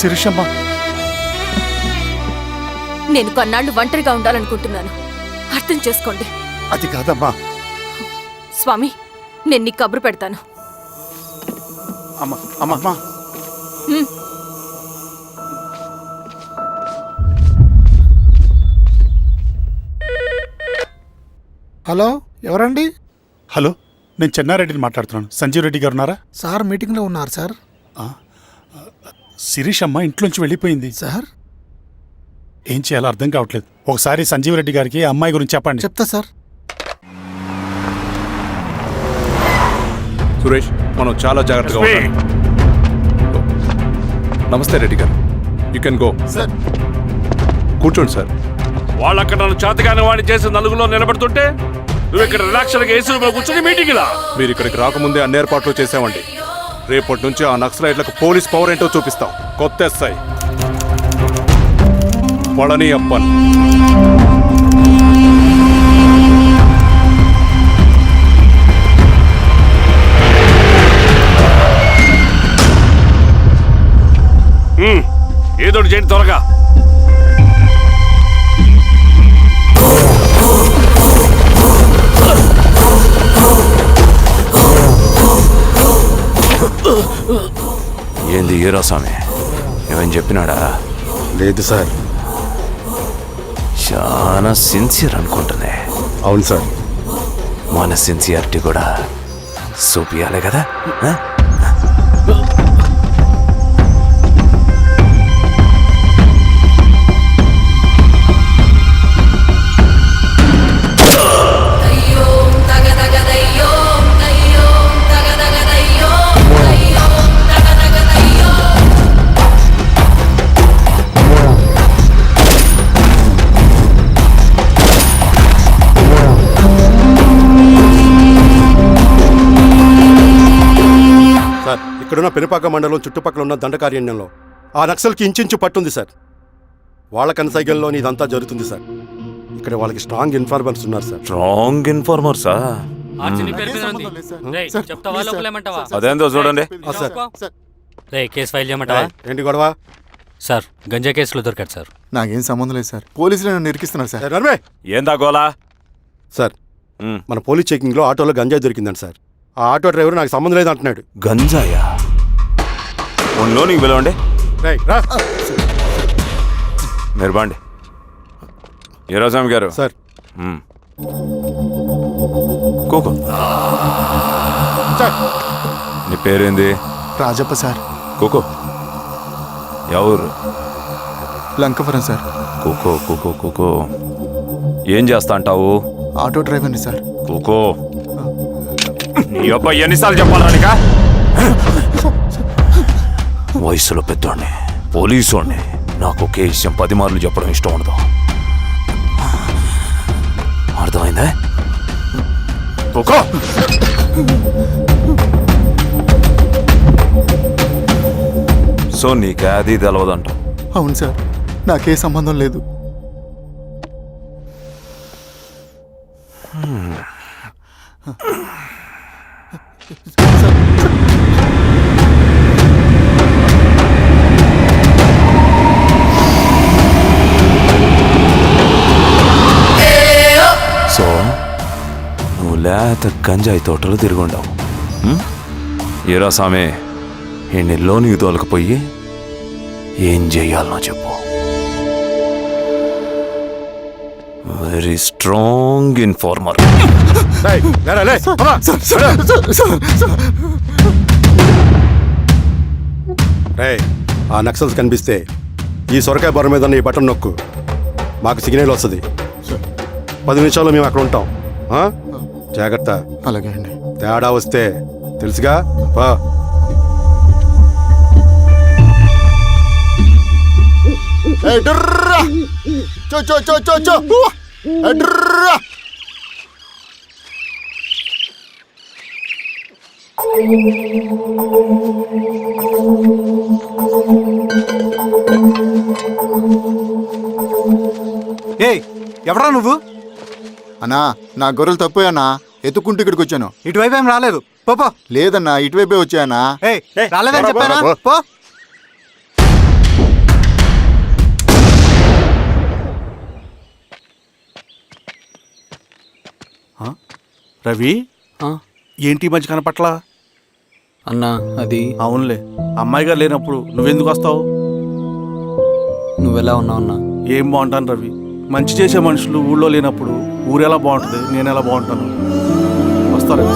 శిరీషమ్మ. నేను కొన్నాళ్ళు ఒంటరిగా ఉండాలనుకుంటున్నాను. అర్థం చేసుకోండి. అది కాదమ్మా. స్వామి నేను నీకు కబురు పెడతాను. అమ్మ అమ్మ అమ్మా. హ్మ్. హలో ఎవరండి? హలో నేను చెన్నారెడ్డిని మాట్లాడుతున్నాను. సంజీవ్ రెడ్డి గారు ఉన్నారా? సార్ మీటింగ్లో ఉన్నారు సార్. శిరీష్ అమ్మ ఇంట్లోంచి వెళ్ళిపోయింది. సార్? ఏం చేయాలో అర్థం కావట్లేదు. ఒకసారి సంజీవ్ రెడ్డి గారికి అమ్మాయి గురించి చెప్పండి. చెప్తా సార్. సురేష్ మనం చాలా జాగ్రత్తగా ఉండాలి. నమస్తే రెడ్డి గారు. You can go sir. కూర్చోండి సార్. వాళ్ళు అక్కడ నన్ను చేతగాని వాడిని చేసి నలుగులో నిలబడుతుంటే నువ్వు ఇక్కడ రిలాక్స్గా ఏసీ రూమ్లో కూర్చొని మీటింగ్ ఇలా మీరు ఇక్కడికి రాకముందే అన్ని ఏర్పాట్లు చేసామండి రేపటి నుంచి ఆ నక్సలైట్లకు పోలీస్ పవర్ ఏంటో చూపిస్తాం. కొత్త ఎస్ఐ పళని అప్పన్ ఏదో ఒకటి చేయండి త్వరగా. హీరో స్వామి. ఏమని చెప్పినాడా? లేదు సార్. చాలా సిన్సియర్ అనుకుంటుంది అవును సార్. మన సిన్సియారిటీ కూడా చూపియాలి కదా? ఇక్కడున్న పెనుపాక మండలం చుట్టుపక్కల ఉన్న దండకారణ్యంలో ఆ నక్సల్కి ఇంచుంచు పట్టుంది సార్. వాళ్ళ కనసైగల్లోని ఇదంతా జరుగుతుంది సార్. ఇక్కడ వాళ్ళకి స్ట్రాంగ్ ఇన్ఫార్మర్స్ ఉన్నారు సార్. స్ట్రాంగ్ ఇన్ఫార్మర్సా? అదేందో చూడండి. ఆ, సార్. రే కేసు ఫైల్ చేయమంటావా? ఏంటి గొడవ? సార్ గంజా కేసులో దొరికాడు సార్. నాకేం సంబంధం లేదు సార్. పోలీసులు నన్ను ఇరికిస్తున్నారు సార్. నర్మే ఏందా గోలా? సార్. మన పోలీస్ చెకింగ్లో ఆటోలో గంజాయి దొరికిందండి సార్. ఆ ఆటో డ్రైవర్ నాకు సంబంధం లేదు అంటున్నాడు గంజాయా? ఒంట్లో నీకు పిలవండి. మీరు బాండి. హీరో స్వామి గారు. సార్. కూకో. నీ పేరేంది? రాజప్ప సార్. కూకో. ఎవరు? లంకపురం సార్. కుకో కుకో కుకో. ఏం చేస్తా అంటావు? ఆటో డ్రైవర్ని సార్. కుకో. నీ అబ్బాయి ఎన్నిసార్లు చెప్పాలా నీకా వయసులో పెద్దోడిని పోలీసోడిని. నాకు ఒకే విషయం పది మార్లు చెప్పడం ఇష్టం ఉండదు. అర్థమైందా? సో నీకు అది తెలవదంటావు అవును సార్ నాకే సంబంధం లేదు. సో లేత గంజాయి తోటలు తిరుగుండవు. ఏరా సామే ఈ లోనికి తోలకపోయి ఏం చెయ్యాలనో చెప్పు. వెరీ స్ట్రాంగ్ ఇన్ఫార్మర్ ఆ నక్సల్స్ కనిపిస్తే ఈ సొరకాయ బొర మీద ఈ బటన్ నొక్కు. మాకు సిగ్నల్ వస్తుంది. పది నిమిషాల్లో మేము అక్కడ ఉంటాం. ఆ? జాగ్రత్త. అలాగే అండి. తేడా వస్తే తెలుసుగా? పా. చో చో చో చో చో! డ్రా. ఏయ్ ఎవరా నువ్వు? అన్నా నా గొర్రెలు తప్పోయానా ఎత్తుకుంటూ ఇక్కడికి వచ్చాను. ఇటువైపు ఏం రాలేదు. పోపో లేదన్నా ఇటువైపే వచ్చానా రాలేదని చెప్పానా? పో. రవి? ఏంటి ఈ మధ్య కనపట్లా? అన్నా అది అవునులే. అమ్మాయి గారు లేనప్పుడు నువ్వెందుకు వస్తావు? నువ్వెలా ఉన్నావు అన్నా? ఏం బాగుంటాను రవి. మంచి చేసే మనుషులు ఊళ్ళో లేనప్పుడు ఊరు ఎలా బాగుంటుంది నేను ఎలా బాగుంటాను? వస్తారా?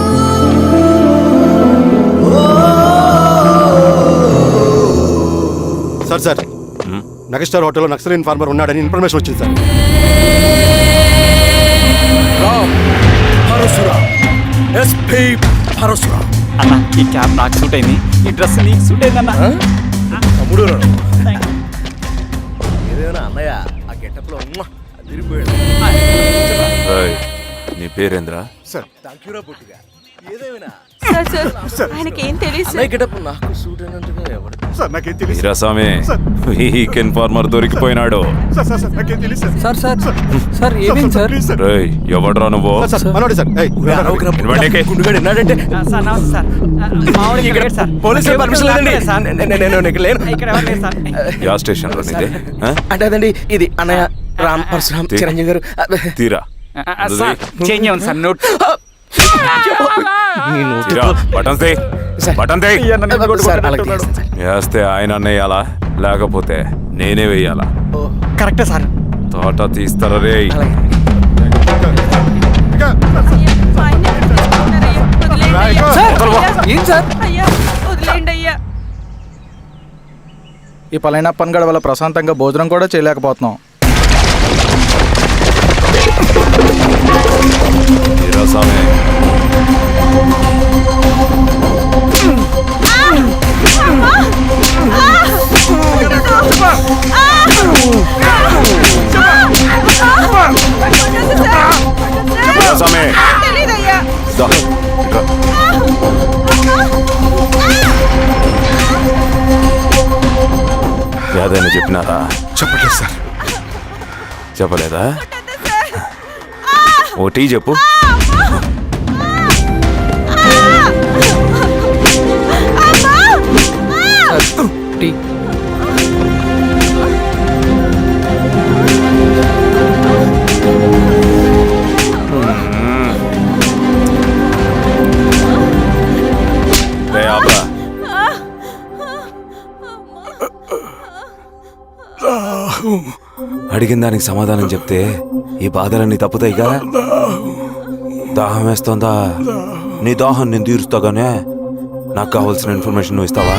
Sir sir. మెగాస్టార్ హోటల్లో నక్సల్ ఇన్ఫార్మర్ ఉన్నాడని ఇన్ఫర్మేషన్ వచ్చింది సార్. అన్నా ఈ క్యాప్ నాకు సూట్ అయింది. ఈ డ్రెస్ నీకు సూట్ అయింది అన్నా రేయ్, నీ పేరేంద్రా సార్ సార్ ఆయనకి ఏం తెలియదు సార్ వీరాస్వామి వీక్ ఇన్ఫార్మర్ దొరికిపోయినాడు సార్ సార్ సార్ ఏమైంది సార్ రేయ్ ఎవడ్రా నువ్వు సార్ సార్ మనోడి సార్ ఏయ్, ఇవ్వండి. పోలీసులు పర్మిషన్ యా స్టేషన్లో నీదే ఆ? అంటే అదండి ఇది అన్నయ్య రామ్ పరశురామ్ తీ- చిరంజీవి గారు. తీరా. సార్ చేంజ్ అవ్వండి సార్ నోట్. తీరా. బటన్ తీ. బటన్ తీ. సార్ అలాగే చేస్తాను సార్. వేస్తే ఆయన అన్నయ్యాలా? లేకపోతే నేనే వెయ్యాలా కరెక్టే సార్. తోట తీస్తారా రే? అలాగే. ఏం సార్ ఈ పలైన పనిగడ వల్ల ప్రశాంతంగా భోజనం కూడా చేయలేకపోతున్నాం. ఇట్రా. యాదైనా చెప్పినారా చెప్పట్లేదు సార్ చెప్పలేదా ఓ టీ చెప్పు టీ రే ఆపరా. అడిగిన దానికి సమాధానం చెప్తే ఈ బాధలన్నీ తప్పుతాయిగా? దాహం వేస్తోందా? నీ దాహం నేను తీరుస్తాగానే? నాకు కావాల్సిన ఇన్ఫర్మేషన్ నువ్వు? ఇస్తావా?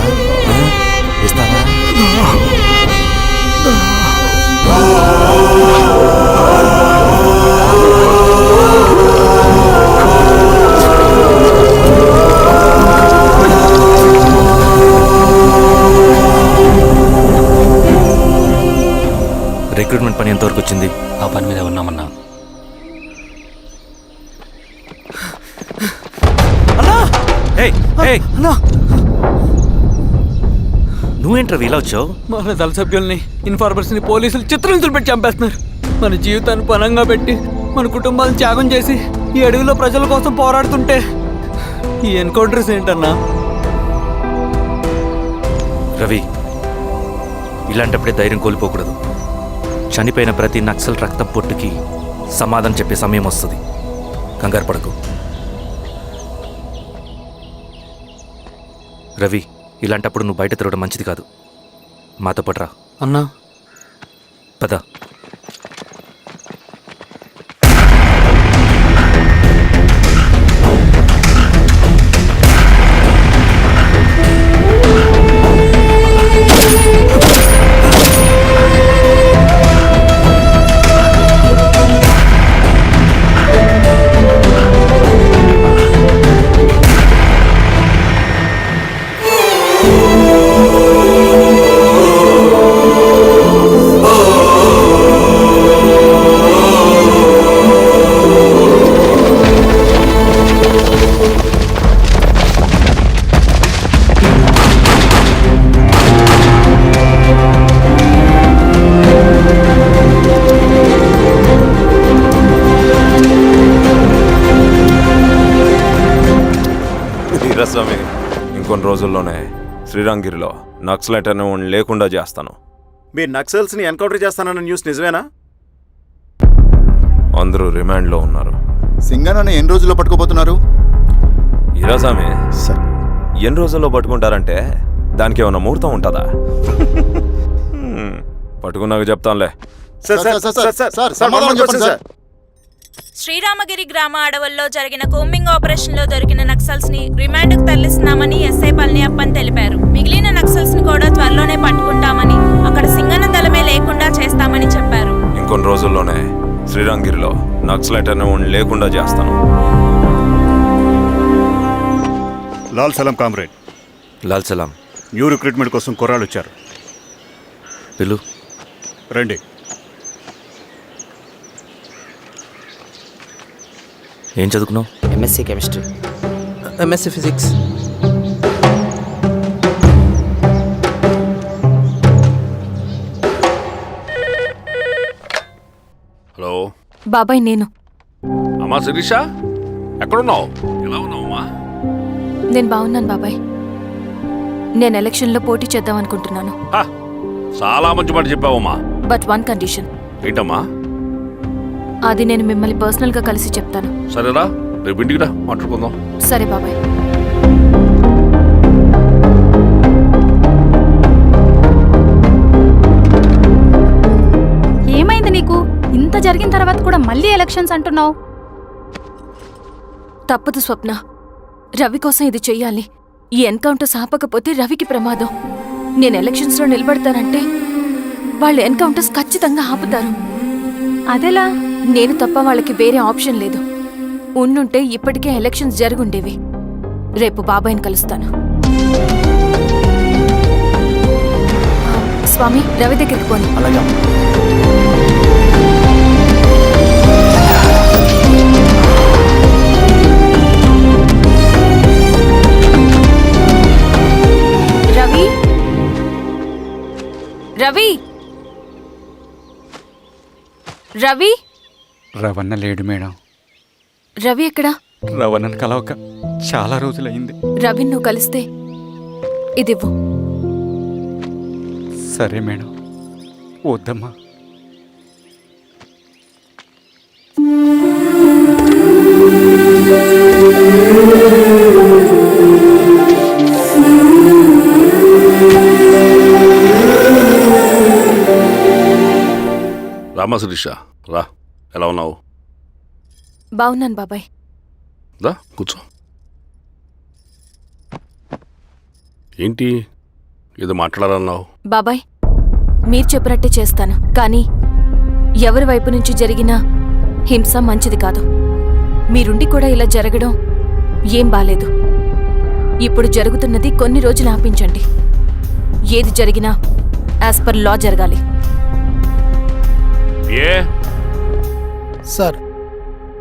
రిక్రూట్మెంట్ పని ఎంతవరకు వచ్చింది? ఆ పని మీద ఉన్నామన్నా. నువ్వేంట్రా ఇలా వచ్చావు? మన దళ సభ్యుల్ని ఇన్ఫార్మర్స్ని పోలీసులు చిత్రహింసలు పెట్టి చంపేస్తున్నారు. మన జీవితాన్ని పనంగా పెట్టి మన కుటుంబాలను త్యాగం చేసి ఈ అడవిలో ప్రజల కోసం పోరాడుతుంటే ఈ ఎన్కౌంటర్స్ ఏంటన్నా? రవి ఇలాంటప్పుడే ధైర్యం కోల్పోకూడదు. చనిపోయిన ప్రతి నక్సల్ రక్తం పొట్టుకి సమాధానం చెప్పే సమయం వస్తుంది. కంగారు పడకు. రవి ఇలాంటప్పుడు నువ్వు బయట తిరగడం మంచిది కాదు. మాతో పాటు రా. అన్నా. పద. రోజుల్లోనే శ్రీరంగిరిలో నక్సలైట్ అనే వాడిని లేకుండా చేస్తాను మీరు నక్సల్స్ని ఎన్కౌంటర్ చేస్తానన్న న్యూస్ నిజమేనా అందరూ రిమాండ్లో ఉన్నారు సింగనన్న ఎన్ని రోజుల్లో పట్టుకోబోతున్నారు ఆమె సార్ ఎన్ని రోజుల్లో పట్టుకుంటారంటే దానికి ఏమైనా ముహూర్తం ఉంటుందా పట్టుకున్నాక చెప్తానులే sir sir sir sir sir సమాధానం చెప్పండి సార్ శ్రీరామగిరి గ్రామ అడవుల్లో జరిగిన కోంబింగ్ ఆపరేషన్లో దొరికిన నక్సల్స్ని రిమాండ్కు తరలిస్తున్నామని ఎస్ఐ పళనియప్పన్ తెలిపారు. మిగిలిన నక్సల్స్ని కూడా త్వరలోనే పట్టుకుంటామని అక్కడ సింగన దళమే లేకుండా చేస్తామని చెప్పారు. ఇంకొన్ని రోజుల్లోనే శ్రీరంగిరిలో నక్సలైట్ అనే లేకుండా చేస్తాను. లాల్ సలాం కామ్రేడ్. లాల్ సలాం. న్యూ రిక్రూట్మెంట్ కోసం కుర్రాళ్ళు వచ్చారు పిలు. రండి. ఏం చదువుకున్నావు? MSc chemistry MSc physics hello. బాబాయ్ నేను. అమ్మా శిరీష? ఎక్కడున్నావు? ఎలా ఉన్నావు అమ్మా? నేను బాగున్నాను బాబాయ్. నేను ఎలక్షన్లో పోటీ చేద్దాం అనుకుంటున్నాను హ, చాలా మంచి మాట చెప్పావమ్మా. బట్ వన్ కండిషన్ ఏంటమ్మా? అది నేను మిమ్మల్ని పర్సనల్గా కలిసి చెప్తాను. సరేరా రేపు ఇంటికి రా మాట్లాడుకుందాం. సరే బాబాయ్. ఏమైంది నీకు? ఇంత జరిగిన తర్వాత కూడా మళ్ళీ ఎలక్షన్స్ అంటున్నావు? తప్పదు స్వప్న. రవి కోసం ఇది చెయ్యాలి. ఈ ఎన్కౌంటర్స్ ఆపకపోతే రవికి ప్రమాదం. నేను ఎలక్షన్స్లో నిలబడతానంటే వాళ్ళు ఎన్కౌంటర్స్ ఖచ్చితంగా ఆపుతారు. అదెలా? నేను తప్ప వాళ్ళకి వేరే ఆప్షన్ లేదు. ఉండుంటే ఇప్పటికే ఎలక్షన్స్ జరుగుండేవి. రేపు బాబాయ్ని కలుస్తాను. స్వామి రవి దగ్గరికి పోని అలాగే రవి? రవి? రవి? రవణ లేడు మేడం. రవి ఎక్కడా? రవణను కలవక చాలా రోజులైంది. రవి నువ్వు కలిస్తే ఇదివ్వు. సరే మేడం. వద్దమ్మా. రామా శిరీష రా. ఎలా ఉన్నావు? బాగున్నాను బాబాయ్. రా కూర్చో. ఏంటి? ఏదో మాట్లాడాలన్నావు? బాబాయ్ మీరు చెప్పినట్టే చేస్తాను. కానీ ఎవరి వైపు నుంచి జరిగిన హింస మంచిది కాదు. మీరుండి కూడా ఇలా జరగడం ఏం బాలేదు. ఇప్పుడు జరుగుతున్నది కొన్ని రోజులు ఆపించండి. ఏది జరిగినా యాజ్ పర్ లా జరగాలి. ఏ? సార్.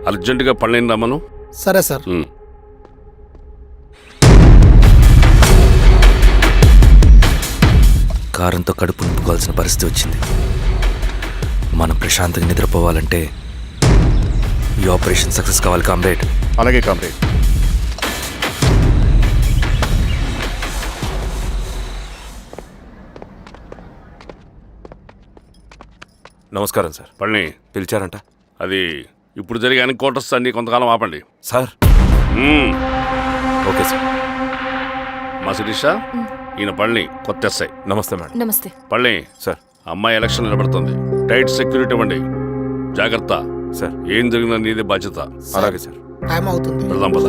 అర్జెంటుగా పళ్ళని రమ్మను సరే సార్. ఉమ్. కారంతో కడుపు నింపుకోవాల్సిన పరిస్థితి వచ్చింది. మనం ప్రశాంతంగా నిద్రపోవాలంటే ఈ ఆపరేషన్ సక్సెస్ కావాలి కామ్రేడ్. అలాగే కామ్రేడ్. నమస్కారం సార్. పళ్ళని. పిలిచారంట? అది ఇప్పుడు జరిగే ఎన్కౌంటర్స్ అన్ని కొంతకాలం ఆపండి. సార్. Okay sir. మా శిరీష ఈయన పళ్ళని కొత్త ఎస్ఐ. నమస్తే మేడం. నమస్తే. పళ్ళని సార్. అమ్మాయి ఎలక్షన్ నిలబడుతుంది. టైట్ సెక్యూరిటీ ఇవ్వండి. జాగ్రత్త. సార్. ఏం జరిగినా నీదే బాధ్యత. అలాగే సార్ టైం అవుతుంది. వెళ్దాం పద.